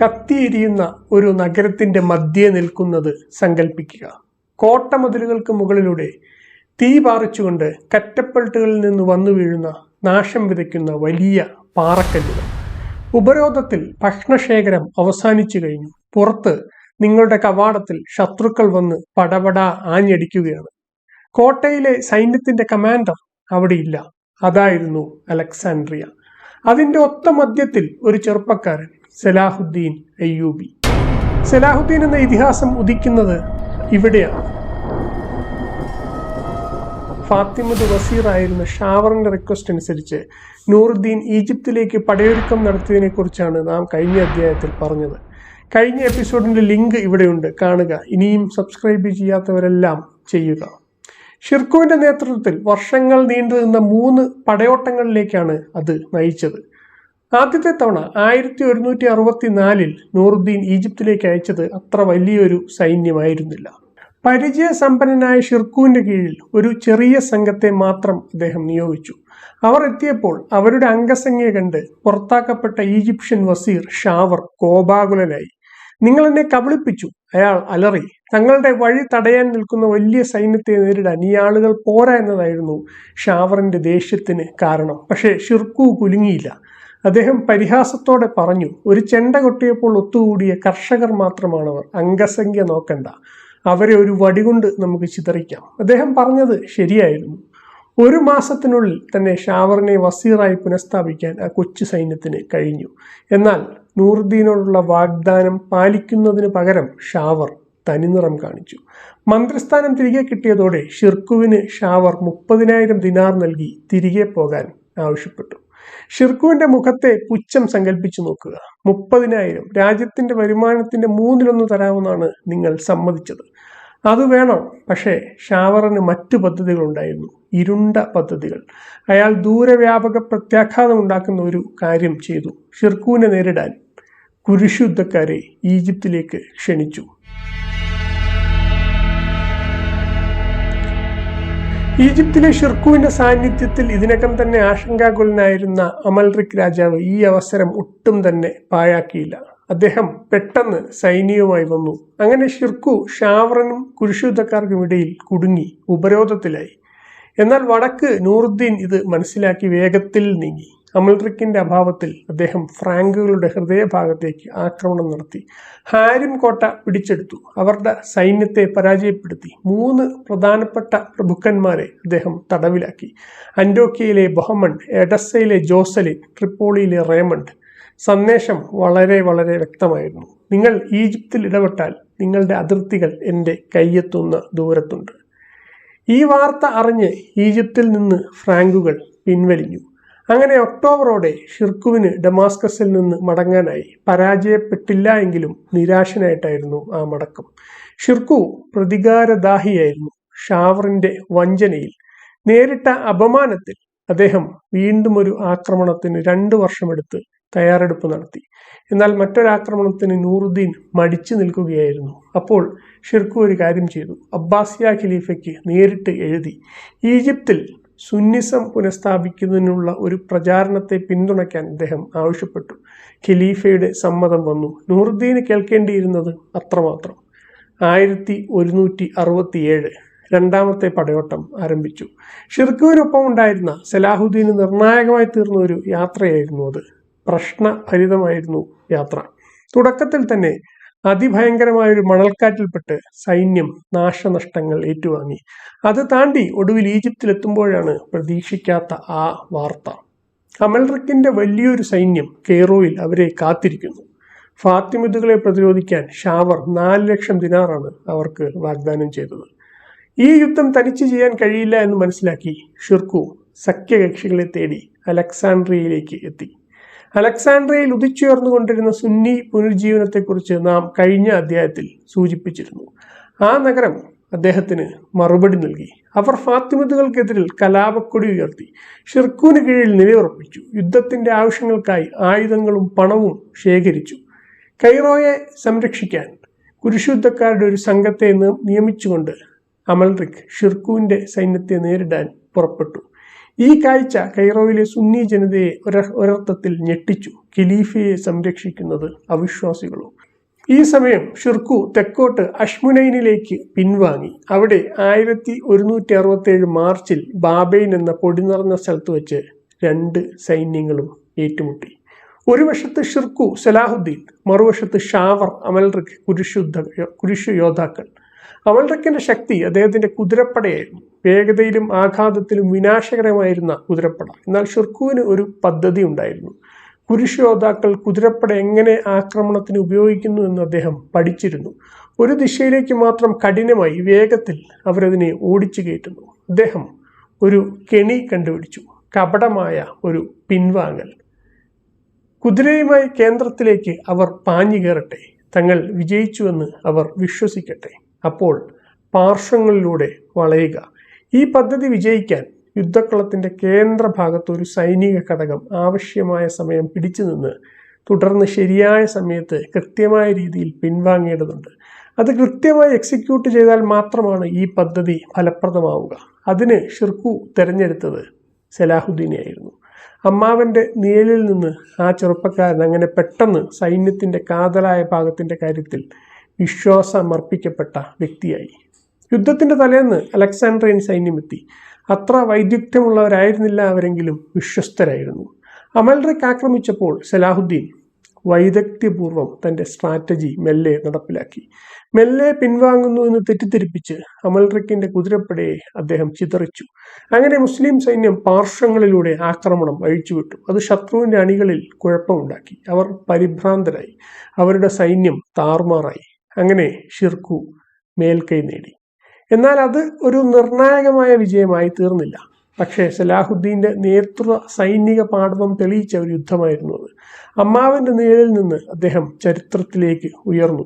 കത്തിയെരിയുന്ന ഒരു നഗരത്തിന്റെ മധ്യേ നിൽക്കുന്നത് സങ്കല്പിക്കുക കോട്ടമതിലുകൾക്ക് മുകളിലൂടെ തീ പാറിച്ചുകൊണ്ട് കറ്റപ്പൾട്ടുകളിൽ നിന്ന് വന്നു വീഴുന്ന നാശം വിതയ്ക്കുന്ന വലിയ പാറക്കല്ലുകൾ. ഉപരോധത്തിൽ ഭക്ഷണശേഖരം അവസാനിച്ചു കഴിഞ്ഞു. പുറത്ത് നിങ്ങളുടെ കവാടത്തിൽ ശത്രുക്കൾ വന്ന് പടപട ആഞ്ഞടിക്കുകയാണ്. കോട്ടയിലെ സൈന്യത്തിന്റെ കമാൻഡർ അവിടെയില്ല. അതായിരുന്നു അലക്സാൻഡ്രിയ അതിന്റെ ഒത്ത മധ്യത്തിൽ ഒരു ചെറുപ്പക്കാരൻ. സലാഹുദ്ദീൻ അയ്യൂബി. സലാഹുദ്ദീൻ എന്ന ഇതിഹാസം ഉദിക്കുന്നത് ഇവിടെയാണ്. ഫാത്തിമദ് വസീറായിരുന്ന ഷാവറിന്റെ റിക്വസ്റ്റ് അനുസരിച്ച് നൂറുദ്ദീൻ ഈജിപ്തിലേക്ക് പടയൊരുക്കം നടത്തിയതിനെ കുറിച്ചാണ് നാം കഴിഞ്ഞ അധ്യായത്തിൽ പറഞ്ഞത്. കഴിഞ്ഞ എപ്പിസോഡിന്റെ ലിങ്ക് ഇവിടെയുണ്ട്. കാണുക. ഇനിയും സബ്സ്ക്രൈബ് ചെയ്യാത്തവരെല്ലാം ചെയ്യുക. ഷിർക്കുവിന്റെ നേതൃത്വത്തിൽ വർഷങ്ങൾ നീണ്ടു നിന്ന മൂന്ന് പടയോട്ടങ്ങളിലേക്കാണ് അത് നയിച്ചത്. ആദ്യത്തെ തവണ ആയിരത്തി ഒരുന്നൂറ്റി അറുപത്തി നാലിൽ നൂറുദ്ദീൻ ഈജിപ്തിലേക്ക് അയച്ചത് അത്ര വലിയൊരു സൈന്യമായിരുന്നില്ല. പരിചയസമ്പന്നനായ ഷിർക്കുവിന്റെ കീഴിൽ ഒരു ചെറിയ സംഘത്തെ മാത്രം അദ്ദേഹം നിയോഗിച്ചു. അവർ എത്തിയപ്പോൾ അവരുടെ അംഗസംഖ്യ കണ്ട് പുറത്താക്കപ്പെട്ട ഈജിപ്ഷ്യൻ വസീർ ഷാവർ കോപാകുലനായി. നിങ്ങൾ എന്നെ കബളിപ്പിച്ചു. അയാൾ അലറി. തങ്ങളുടെ വഴി തടയാൻ നിൽക്കുന്ന വലിയ സൈന്യത്തെ നേരിടാൻ ഈ ആളുകൾ പോരാ എന്നതായിരുന്നു ഷാവറിന്റെ ദേഷ്യത്തിന് കാരണം. പക്ഷേ ഷിർക്കു കുലുങ്ങിയില്ല. അദ്ദേഹം പരിഹാസത്തോടെ പറഞ്ഞു ഒരു ചെണ്ട കൊട്ടിയപ്പോൾ ഒത്തുകൂടിയ കർഷകർ മാത്രമാണവർ. അംഗസംഖ്യ നോക്കണ്ട. അവരെ ഒരു വടികൊണ്ട് നമുക്ക് ചിതറിക്കാം. അദ്ദേഹം പറഞ്ഞത് ശരിയായിരുന്നു. ഒരു മാസത്തിനുള്ളിൽ തന്നെ ഷാവറിനെ വസീറായി പുനഃസ്ഥാപിക്കാൻ ആ കൊച്ചു സൈന്യത്തിന് കഴിഞ്ഞു. എന്നാൽ നൂറുദ്ദീനോടുള്ള വാഗ്ദാനം പാലിക്കുന്നതിന് പകരം ഷാവർ തനിനിറം കാണിച്ചു. മന്ത്രിസ്ഥാനം തിരികെ കിട്ടിയതോടെ ഷിർക്കുവിന് ഷാവർ മുപ്പതിനായിരം ദിനാർ നൽകി തിരികെ പോകാൻ ആവശ്യപ്പെട്ടു. ഷിർക്കുവിന്റെ മുഖത്തെ പുച്ഛം സങ്കല്പിച്ചു നോക്കുക. മുപ്പതിനായിരം. രാജ്യത്തിന്റെ വരുമാനത്തിന്റെ മൂന്നിലൊന്ന് തരാമെന്നാണ് നിങ്ങൾ സമ്മതിച്ചത്. അത് വേണം. പക്ഷേ ഷാവറിന് മറ്റു പദ്ധതികളുണ്ടായിരുന്നു. ഇരുണ്ട പദ്ധതികൾ. അയാൾ ദൂരവ്യാപക പ്രത്യാഘാതം ഉണ്ടാക്കുന്ന ഒരു കാര്യം ചെയ്തു. ഷിർക്കുവിനെ നേരിടാൻ കുരിശുദ്ധക്കാരെ ഈജിപ്തിലേക്ക് ക്ഷണിച്ചു. ഈജിപ്തിലെ ഷിർക്കുവിന്റെ സാന്നിധ്യത്തിൽ ഇതിനകം തന്നെ ആശങ്കാകുലനായിരുന്ന അമൽറിക് രാജാവ് ഈ അവസരം ഒട്ടും തന്നെ പാഴാക്കിയില്ല. അദ്ദേഹം പെട്ടെന്ന് സൈന്യവുമായി വന്നു. അങ്ങനെ ഷിർക്കു ഷാവറനും കുരിശുദ്ധക്കാർക്കും ഇടയിൽ കുടുങ്ങി ഉപരോധത്തിലായി. എന്നാൽ വടക്ക് നൂറുദ്ദീൻ ഇത് മനസ്സിലാക്കി വേഗത്തിൽ നീങ്ങി. അമൽറിക്കിന്റെ അഭാവത്തിൽ അദ്ദേഹം ഫ്രാങ്കുകളുടെ ഹൃദയഭാഗത്തേക്ക് ആക്രമണം നടത്തി. ഹാരിം കോട്ട പിടിച്ചെടുത്തു. അവരുടെ സൈന്യത്തെ പരാജയപ്പെടുത്തി. മൂന്ന് പ്രധാനപ്പെട്ട പ്രഭുക്കന്മാരെ അദ്ദേഹം തടവിലാക്കി. അന്റോക്കിയയിലെ ബൊഹമണ്ട് എഡസയിലെ ജോസലിൻ ട്രിപ്പോളിയിലെ റേമണ്ട്. സന്ദേശം വളരെ വളരെ വ്യക്തമായിരുന്നു. നിങ്ങൾ ഈജിപ്തിൽ ഇടപെട്ടാൽ നിങ്ങളുടെ അതിർത്തികൾ എന്റെ കയ്യെത്തുന്ന ദൂരത്തുണ്ട്. ഈ വാർത്ത അറിഞ്ഞ് ഈജിപ്തിൽ നിന്ന് ഫ്രാങ്കുകൾ പിൻവലിഞ്ഞു. അങ്ങനെ ഒക്ടോബറോടെ ഷിർക്കുവിന് ഡമാസ്കസിൽ നിന്ന് മടങ്ങാനായി പരാജയപ്പെട്ടില്ല എങ്കിലും നിരാശനായിട്ടായിരുന്നു ആ മടക്കം. ഷിർക്കു പ്രതികാരദാഹിയായിരുന്നു ഷാവറിന്റെ വഞ്ചനയിൽ. നേരിട്ട അപമാനത്തിൽ അദ്ദേഹം വീണ്ടും ഒരു ആക്രമണത്തിന് രണ്ടു വർഷമെടുത്ത് തയ്യാറെടുപ്പ് നടത്തി. എന്നാൽ മറ്റൊരാക്രമണത്തിന് നൂറുദ്ദീൻ മടിച്ചു നിൽക്കുകയായിരുന്നു. അപ്പോൾ ഷിർക്കു ഒരു കാര്യം ചെയ്തു. അബ്ബാസിയ ഖലീഫയ്ക്ക് നേരിട്ട് എഴുതി. ഈജിപ്തിൽ സുന്നിസം പുനഃസ്ഥാപിക്കുന്നതിനുള്ള ഒരു പ്രചാരണത്തെ പിന്തുണയ്ക്കാൻ അദ്ദേഹം ആവശ്യപ്പെട്ടു. ഖലീഫയുടെ സമ്മതം വന്നു. നൂറുദ്ദീന് കേൾക്കേണ്ടിയിരുന്നത് അത്രമാത്രം. ആയിരത്തി ഒരുന്നൂറ്റി അറുപത്തിയേഴ് രണ്ടാമത്തെ പടയോട്ടം ആരംഭിച്ചു. ഷിർക്കുവിനൊപ്പം ഉണ്ടായിരുന്ന സലാഹുദ്ദീന് നിർണായകമായി തീർന്ന ഒരു യാത്രയായിരുന്നു അത്. പ്രശ്നഭരിതമായിരുന്നു യാത്ര. തുടക്കത്തിൽ തന്നെ അതിഭയങ്കരമായ ഒരു മണൽക്കാറ്റിൽപ്പെട്ട് സൈന്യം നാശനഷ്ടങ്ങൾ ഏറ്റുവാങ്ങി. അത് താണ്ടി ഒടുവിൽ ഈജിപ്തിലെത്തുമ്പോഴാണ് പ്രതീക്ഷിക്കാത്ത ആ വാർത്ത. അമൽറിക്കിന്റെ വലിയൊരു സൈന്യം കെയ്റോയിൽ അവരെ കാത്തിരിക്കുന്നു. ഫാത്തിമിദുകളെ പ്രതിരോധിക്കാൻ ഷാവർ നാല് ലക്ഷം ദിനാറാണ് അവർക്ക് വാഗ്ദാനം ചെയ്തത്. ഈ യുദ്ധം തനിച്ച് ചെയ്യാൻ കഴിയില്ല എന്ന് മനസ്സിലാക്കി ഷിർക്കു സഖ്യകക്ഷികളെ തേടി അലക്സാണ്ട്രിയയിലേക്ക് എത്തി. അലക്സാണ്ട്രിയയിൽ ഉദിച്ചുയർന്നുകൊണ്ടിരുന്ന സുന്നി പുനരുജ്ജീവനത്തെക്കുറിച്ച് നാം കഴിഞ്ഞ അധ്യായത്തിൽ സൂചിപ്പിച്ചിരുന്നു. ആ നഗരം അദ്ദേഹത്തിന് മറുപടി നൽകി. അവർ ഫാത്തിമത്തുകൾക്കെതിരിൽ കലാപക്കൊടി ഉയർത്തി. ഷിർക്കൂന് കീഴിൽ നിലയുറപ്പിച്ചു. യുദ്ധത്തിന്റെ ആവശ്യങ്ങൾക്കായി ആയുധങ്ങളും പണവും ശേഖരിച്ചു. കൈറോയെ സംരക്ഷിക്കാൻ കുരിശുദ്ധക്കാരുടെ ഒരു സംഘത്തെ നിയമിച്ചുകൊണ്ട് അമൽറിക് ഷിർക്കുവിന്റെ സൈന്യത്തെ നേരിടാൻ പുറപ്പെട്ടു. ഈ കാഴ്ച കൈറോയിലെ സുന്നി ജനതയെ ഒര ഒരർത്ഥത്തിൽ ഞെട്ടിച്ചു. ഖിലീഫയെ സംരക്ഷിക്കുന്നത് അവിശ്വാസികളും? ഈ സമയം ഷിർക്കു തെക്കോട്ട് അഷ്മുനൈനിലേക്ക് പിൻവാങ്ങി. അവിടെ ആയിരത്തി ഒരുന്നൂറ്റി അറുപത്തി മാർച്ചിൽ ബാബൈൻ എന്ന പൊടി നിറഞ്ഞ സ്ഥലത്ത് വെച്ച് രണ്ട് സൈന്യങ്ങളും ഏറ്റുമുട്ടി. ഒരു വശത്ത് ഷിർക്കു സലാഹുദ്ദീൻ മറുവശത്ത് ഷാവർ അമൽറിക് കുരിശുദ്ധ കുരിശു യോദ്ധാക്കൾ. അമൽറിക്കിന്റെ ശക്തി അദ്ദേഹത്തിന്റെ കുതിരപ്പടയായിരുന്നു വേഗതയിലും ആഘാതത്തിലും വിനാശകരമായിരുന്ന കുതിരപ്പട. എന്നാൽ ഷുർക്കുവിന് ഒരു പദ്ധതി ഉണ്ടായിരുന്നു. കുരിശ് യോദ്ധാക്കൾ കുതിരപ്പട എങ്ങനെ ആക്രമണത്തിന് ഉപയോഗിക്കുന്നു എന്ന് അദ്ദേഹം പഠിച്ചിരുന്നു. ഒരു ദിശയിലേക്ക് മാത്രം കഠിനമായി വേഗത്തിൽ അവരതിനെ ഓടിച്ചു കയറ്റുന്നു. അദ്ദേഹം ഒരു കെണി കണ്ടുപിടിച്ചു. കപടമായ ഒരു പിൻവാങ്ങൽ. കുതിരയുമായി കേന്ദ്രത്തിലേക്ക് അവർ പാഞ്ഞു കയറട്ടെ തങ്ങൾ വിജയിച്ചുവെന്ന് അവർ വിശ്വസിക്കട്ടെ. അപ്പോൾ പാർശ്വങ്ങളിലൂടെ വളയുക. ഈ പദ്ധതി വിജയിക്കാൻ യുദ്ധക്കളത്തിന്റെ കേന്ദ്ര ഭാഗത്ത് ഒരു സൈനിക ഘടകം ആവശ്യമായ സമയം പിടിച്ചു നിന്ന് തുടർന്ന് ശരിയായ സമയത്ത് കൃത്യമായ രീതിയിൽ പിൻവാങ്ങേണ്ടതുണ്ട്. അത് കൃത്യമായി എക്സിക്യൂട്ട് ചെയ്താൽ മാത്രമാണ് ഈ പദ്ധതി ഫലപ്രദമാവുക. അതിന് ഷിർക്കു തിരഞ്ഞെടുത്തത് സലാഹുദ്ദീനെയായിരുന്നു അമ്മാവന്റെ നിഴലിൽ നിന്ന് ആ ചെറുപ്പക്കാരൻ അങ്ങനെ പെട്ടെന്ന് സൈന്യത്തിന്റെ കാതലായ ഭാഗത്തിന്റെ കാര്യത്തിൽ വിശ്വാസമർപ്പിക്കപ്പെട്ട വ്യക്തിയായി. യുദ്ധത്തിന്റെ തലേന്ന് അലക്സാണ്ട്രിയൻ സൈന്യമെത്തി. അത്ര വൈദഗ്ധ്യമുള്ളവരായിരുന്നില്ല അവരെങ്കിലും വിശ്വസ്തരായിരുന്നു. അമൽറിക് ആക്രമിച്ചപ്പോൾ സലാഹുദ്ദീൻ വൈദഗ്ധ്യപൂർവം തന്റെ സ്ട്രാറ്റജി മെല്ലെ നടപ്പിലാക്കി. മെല്ലെ പിൻവാങ്ങുന്നു എന്ന് തെറ്റിദ്ധരിപ്പിച്ച് അമൽറിക്കിന്റെ കുതിരപ്പടയെ അദ്ദേഹം ചിതറിച്ചു. അങ്ങനെ മുസ്ലിം സൈന്യം പാർശ്വങ്ങളിലൂടെ ആക്രമണം അഴിച്ചുവിട്ടു. അത് ശത്രുവിന്റെ അണികളിൽ കുഴപ്പമുണ്ടാക്കി. അവർ പരിഭ്രാന്തരായി. അവരുടെ സൈന്യം താറുമാറായി. അങ്ങനെ ഷിർക്കു മേൽക്കൈ നേടി. എന്നാൽ അത് ഒരു നിർണായകമായ വിജയമായി തീർന്നില്ല. പക്ഷേ സലാഹുദ്ദീന്റെ നേതൃത്വ സൈനിക പാഠവം തെളിയിച്ച ഒരു യുദ്ധമായിരുന്നു അത്. അമ്മാവിന്റെ നിഴലിൽ നിന്ന് അദ്ദേഹം ചരിത്രത്തിലേക്ക് ഉയർന്നു.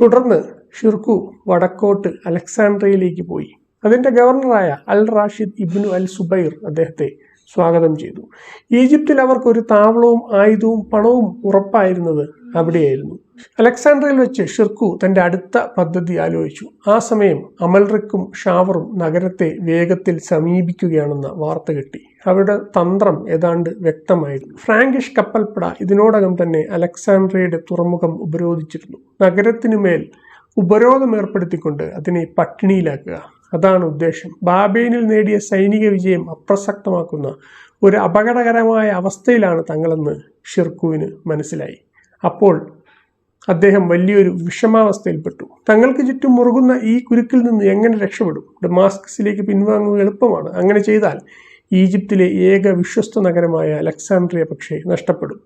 തുടർന്ന് ഷിർക്കു വടക്കോട്ട് അലക്സാണ്ട്രിയയിലേക്ക് പോയി. അതിന്റെ ഗവർണറായ al Rashid ibn al Zubair അദ്ദേഹത്തെ സ്വാഗതം ചെയ്തു. ഈജിപ്തിൽ അവർക്ക് ഒരു താവളവും ആയുധവും പണവും ഉറപ്പായിരുന്നത് അവിടെയായിരുന്നു. അലക്സാണ്ട്രയിൽ വെച്ച് ഷിർക്കു തന്റെ അടുത്ത പദ്ധതി ആലോചിച്ചു. ആ സമയം അമൽറിക്കും ഷാവറും നഗരത്തെ വേഗത്തിൽ സമീപിക്കുകയാണെന്ന വാർത്ത കിട്ടി. അവരുടെ തന്ത്രം ഏതാണ്ട് വ്യക്തമായിരുന്നു. ഫ്രാങ്കിഷ് കപ്പൽപ്പട ഇതിനോടകം തന്നെ അലക്സാണ്ട്രയുടെ തുറമുഖം ഉപരോധിച്ചിരുന്നു. നഗരത്തിനുമേൽ ഉപരോധം ഏർപ്പെടുത്തിക്കൊണ്ട് അതിനെ പട്ടിണിയിലാക്കുക. അതാണ് ഉദ്ദേശം. ബാബേനിൽ നേടിയ സൈനിക വിജയം അപ്രസക്തമാക്കുന്ന ഒരു അപകടകരമായ അവസ്ഥയിലാണ് തങ്ങളെന്ന് ഷിർക്കുവിന് മനസ്സിലായി. അപ്പോൾ അദ്ദേഹം വലിയൊരു വിഷമാവസ്ഥയിൽപ്പെട്ടു. തങ്ങൾക്ക് ചുറ്റും മുറുകുന്ന ഈ കുരുക്കിൽ നിന്ന് എങ്ങനെ രക്ഷപ്പെടും? ഡമാസ്കസിലേക്ക് പിൻവാങ്ങുക എളുപ്പമാണ്. അങ്ങനെ ചെയ്താൽ ഈജിപ്തിലെ ഏക വിശ്വസ്ത നഗരമായ അലക്സാണ്ട്രിയ പക്ഷേ നഷ്ടപ്പെടും.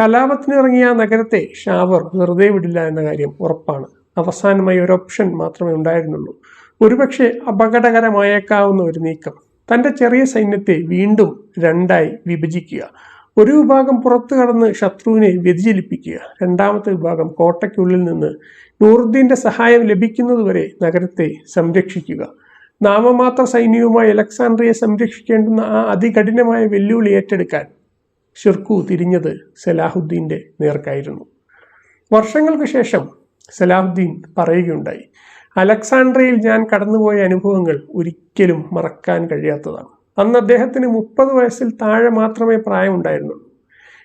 കലാപത്തിനിറങ്ങിയ ആ നഗരത്തെ ഷാവർ വെറുതെ വിടില്ല എന്ന കാര്യം ഉറപ്പാണ്. അവസാനമായി ഒരു ഓപ്ഷൻ മാത്രമേ ഉണ്ടായിരുന്നുള്ളൂ. ഒരുപക്ഷെ അപകടകരമായേക്കാവുന്ന ഒരു നീക്കം. തന്റെ ചെറിയ സൈന്യത്തെ വീണ്ടും രണ്ടായി വിഭജിക്കുക. ഒരു വിഭാഗം പുറത്തു കടന്ന് ശത്രുവിനെ വ്യതിചലിപ്പിക്കുക. രണ്ടാമത്തെ വിഭാഗം കോട്ടയ്ക്കുള്ളിൽ നിന്ന് നൂറുദ്ദീന്റെ സഹായം ലഭിക്കുന്നതുവരെ നഗരത്തെ സംരക്ഷിക്കുക. നാമമാത്ര സൈന്യവുമായി അലക്സാണ്ട്രിയെ സംരക്ഷിക്കേണ്ടുന്ന ആ അതികഠിനമായ വെല്ലുവിളി ഏറ്റെടുക്കാൻ ഷിർക്കു തിരിഞ്ഞത് സലാഹുദ്ദീന്റെ നേർക്കായിരുന്നു. വർഷങ്ങൾക്ക് ശേഷം സലാഹുദ്ദീൻ പറയുകയുണ്ടായി അലക്സാണ്ട്രിയയിൽ ഞാൻ കടന്നുപോയ അനുഭവങ്ങൾ ഒരിക്കലും മറക്കാൻ കഴിയാത്തതാണ്. അന്ന് അദ്ദേഹത്തിന് മുപ്പത് വയസ്സിൽ താഴെ മാത്രമേ പ്രായമുണ്ടായിരുന്നുള്ളൂ.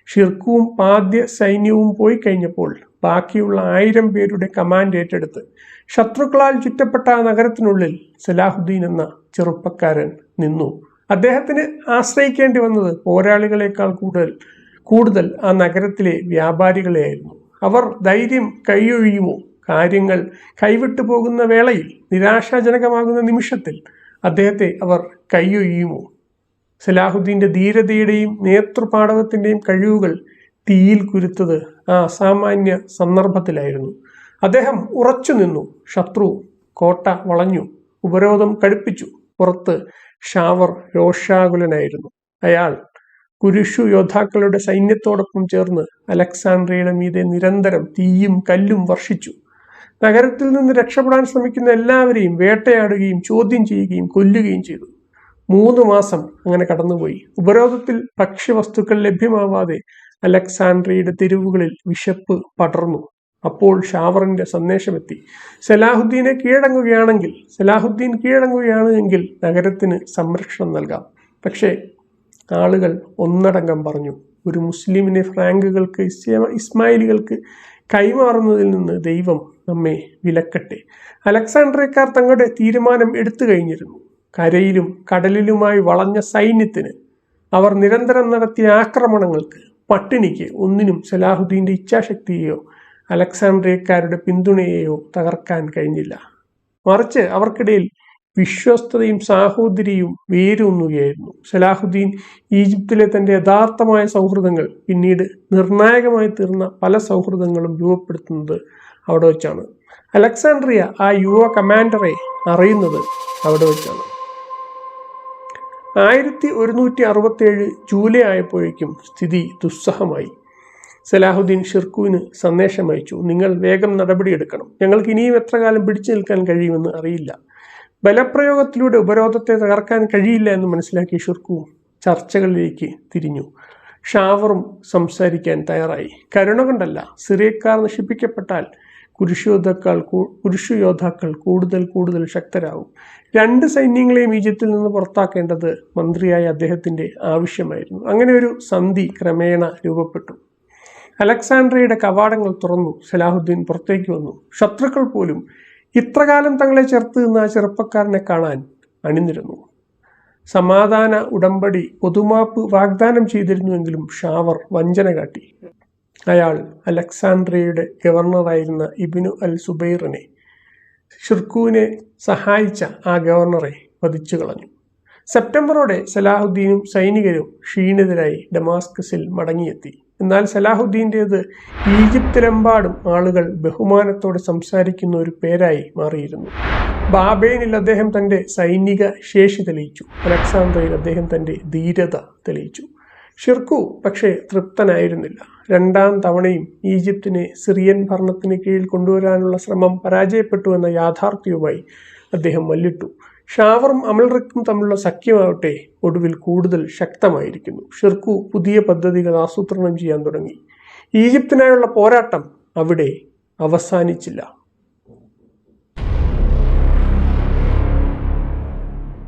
ഷിർക്കുവും പാദ്യ സൈന്യവും പോയി കഴിഞ്ഞപ്പോൾ ബാക്കിയുള്ള ആയിരം പേരുടെ കമാൻഡ് ഏറ്റെടുത്ത് ശത്രുക്കളാൽ ചുറ്റപ്പെട്ട ആ നഗരത്തിനുള്ളിൽ സലാഹുദ്ദീൻ എന്ന ചെറുപ്പക്കാരൻ നിന്നു. അദ്ദേഹത്തിന് ആശ്രയിക്കേണ്ടി വന്നത് പോരാളികളെക്കാൾ കൂടുതൽ കൂടുതൽ ആ നഗരത്തിലെ വ്യാപാരികളെയായിരുന്നു. അവർ ധൈര്യം കൈയൊഴിയുമോ? കാര്യങ്ങൾ കൈവിട്ടു പോകുന്ന വേളയിൽ നിരാശാജനകമാകുന്ന നിമിഷത്തിൽ അദ്ദേഹത്തെ അവർ കൈയൊഴിയുമോ സലാഹുദ്ദീന്റെ ധീരതയുടെയും നേതൃപാടവത്തിന്റെയും കഴിവുകൾ തീയിൽ കുരുത്തത് ആ അസാമാന്യ സന്ദർഭത്തിലായിരുന്നു. അദ്ദേഹം ഉറച്ചു നിന്നു ശത്രു കോട്ട വളഞ്ഞു ഉപരോധം കടുപ്പിച്ചു പുറത്ത് ഷാവർ രോഷാകുലനായിരുന്നു. അയാൾ കുരിഷു യോദ്ധാക്കളുടെ സൈന്യത്തോടൊപ്പം ചേർന്ന് അലക്സാണ്ട്രിയയുടെ മീതെ നിരന്തരം തീയും കല്ലും വർഷിച്ചു. നഗരത്തിൽ നിന്ന് രക്ഷപ്പെടാൻ ശ്രമിക്കുന്ന എല്ലാവരെയും വേട്ടയാടുകയും ചോദ്യം ചെയ്യുകയും കൊല്ലുകയും ചെയ്തു. മൂന്ന് മാസം അങ്ങനെ കടന്നുപോയി. ഉപരോധത്തിൽ ഭക്ഷ്യവസ്തുക്കൾ ലഭ്യമാവാതെ അലക്സാണ്ട്രിയയുടെ തെരുവുകളിൽ വിശപ്പ് പടർന്നു. അപ്പോൾ ഷാവറിന്റെ സന്ദേശമെത്തി. സലാഹുദ്ദീനെ കീഴടങ്ങുകയാണെങ്കിൽ സലാഹുദ്ദീൻ കീഴടങ്ങുകയാണ് എങ്കിൽ നഗരത്തിന് സംരക്ഷണം നൽകാം. പക്ഷേ ആളുകൾ ഒന്നടങ്കം പറഞ്ഞു ഒരു മുസ്ലിമിനെ ഫ്രാങ്കുകൾക്ക് ഇസ്മായിലികൾക്ക് കൈമാറുന്നതിൽ നിന്ന് ദൈവം നമ്മെ വിലക്കട്ടെ. അലക്സാണ്ട്രിയക്കാർ തങ്ങളുടെ തീരുമാനം എടുത്തു കഴിഞ്ഞിരുന്നു. കരയിലും കടലിലുമായി വളഞ്ഞ സൈന്യത്തിന് അവർ നിരന്തരം നടത്തിയ ആക്രമണങ്ങൾക്ക് പട്ടിണിക്ക് ഒന്നിനും സലാഹുദ്ദീന്റെ ഇച്ഛാശക്തിയെയോ അലക്സാണ്ട്രിയക്കാരുടെ പിന്തുണയെയോ തകർക്കാൻ കഴിഞ്ഞില്ല. മറിച്ച് അവർക്കിടയിൽ വിശ്വസ്തതയും സാഹോദര്യവും വേരൂന്നുകയായിരുന്നു. സലാഹുദ്ദീൻ ഈജിപ്തിലെ തന്റെ യഥാർത്ഥമായ സൗഹൃദങ്ങൾ പിന്നീട് നിർണായകമായി തീർന്ന പല സൗഹൃദങ്ങളും രൂപപ്പെടുത്തുന്നത് അവിടെ വെച്ചാണ്. അലക്സാണ്ട്രിയ ആ യുവ കമാൻഡറെ അറിയുന്നത് അവിടെ വെച്ചാണ്. ആയിരത്തി ഒരുന്നൂറ്റി അറുപത്തേഴ് ജൂലൈ ആയപ്പോഴേക്കും സ്ഥിതി ദുസ്സഹമായി. സലാഹുദ്ദീൻ ഷിർക്കുവിന് സന്ദേശം അയച്ചു നിങ്ങൾ വേഗം നടപടിയെടുക്കണം. ഞങ്ങൾക്ക് ഇനിയും എത്ര കാലം പിടിച്ചു നിൽക്കാൻ കഴിയുമെന്ന് അറിയില്ല. ബലപ്രയോഗത്തിലൂടെ ഉപരോധത്തെ തകർക്കാൻ കഴിയില്ല എന്ന് മനസ്സിലാക്കിയ ഷുർക്കു ചർച്ചകളിലേക്ക് തിരിഞ്ഞു. ഷാവറും സംസാരിക്കാൻ തയ്യാറായി. കരുണ കൊണ്ടല്ല സിറിയക്കാർ നശിപ്പിക്കപ്പെട്ടാൽ കുരിശുയോദ്ധാക്കൾ കുരിശുയോദ്ധാക്കൾ കൂടുതൽ കൂടുതൽ ശക്തരാകും. രണ്ട് സൈന്യങ്ങളെയും ഈജിപ്തിൽ നിന്ന് പുറത്താക്കേണ്ടത് മന്ത്രിയായ അദ്ദേഹത്തിന്റെ ആവശ്യമായിരുന്നു. അങ്ങനെ ഒരു സന്ധി ക്രമേണ രൂപപ്പെട്ടു. അലക്സാണ്ട്രയുടെ കവാടങ്ങൾ തുറന്നു സലാഹുദ്ദീൻ പുറത്തേക്ക് വന്നു. ശത്രുക്കൾ പോലും ഇത്രകാലം തങ്ങളെ ചേർത്ത് നിന്ന ആ ചെറുപ്പക്കാരനെ കാണാൻ അണിനിരുന്നു. സമാധാന ഉടമ്പടി പൊതുമാപ്പ് വാഗ്ദാനം ചെയ്തിരുന്നുവെങ്കിലും ഷാവർ വഞ്ചന കാട്ടി. അയാൾ അലക്സാണ്ട്രിയയുടെ ഗവർണറായിരുന്ന ഇബിനു അൽ സുബൈറിനെ ഷിർക്കുവിനെ സഹായിച്ച ആ ഗവർണറെ വധിച്ചു കളഞ്ഞു. സെപ്റ്റംബറോടെ സലാഹുദ്ദീനും സൈനികരും ക്ഷീണിതരായി ഡമാസ്കസിൽ മടങ്ങിയെത്തി. എന്നാൽ സലാഹുദ്ദീന്റേത് ഈജിപ്തിലെമ്പാടും ആളുകൾ ബഹുമാനത്തോടെ സംസാരിക്കുന്ന ഒരു പേരായി മാറിയിരുന്നു. ബാബേനിൽ അദ്ദേഹം തന്റെ സൈനിക ശേഷി തെളിയിച്ചു. അലക്സാന്ദ്രയിൽ അദ്ദേഹം തന്റെ ധീരത തെളിയിച്ചു. ഷിർക്കു പക്ഷേ തൃപ്തനായിരുന്നില്ല. രണ്ടാം തവണയും ഈജിപ്തിനെ സിറിയൻ ഭരണത്തിന് കീഴിൽ കൊണ്ടുവരാനുള്ള ശ്രമം പരാജയപ്പെട്ടു എന്ന യാഥാർത്ഥ്യവുമായി അദ്ദേഹം മല്ലിട്ടു ഷാവറും അമൽറിക്കും തമ്മിലുള്ള സഖ്യമാവട്ടെ ഒടുവിൽ കൂടുതൽ ശക്തമായിരിക്കുന്നു. ഷിർക്കു പുതിയ പദ്ധതികൾ ആസൂത്രണം ചെയ്യാൻ തുടങ്ങി. ഈജിപ്തിനായുള്ള പോരാട്ടം അവിടെ അവസാനിച്ചില്ല.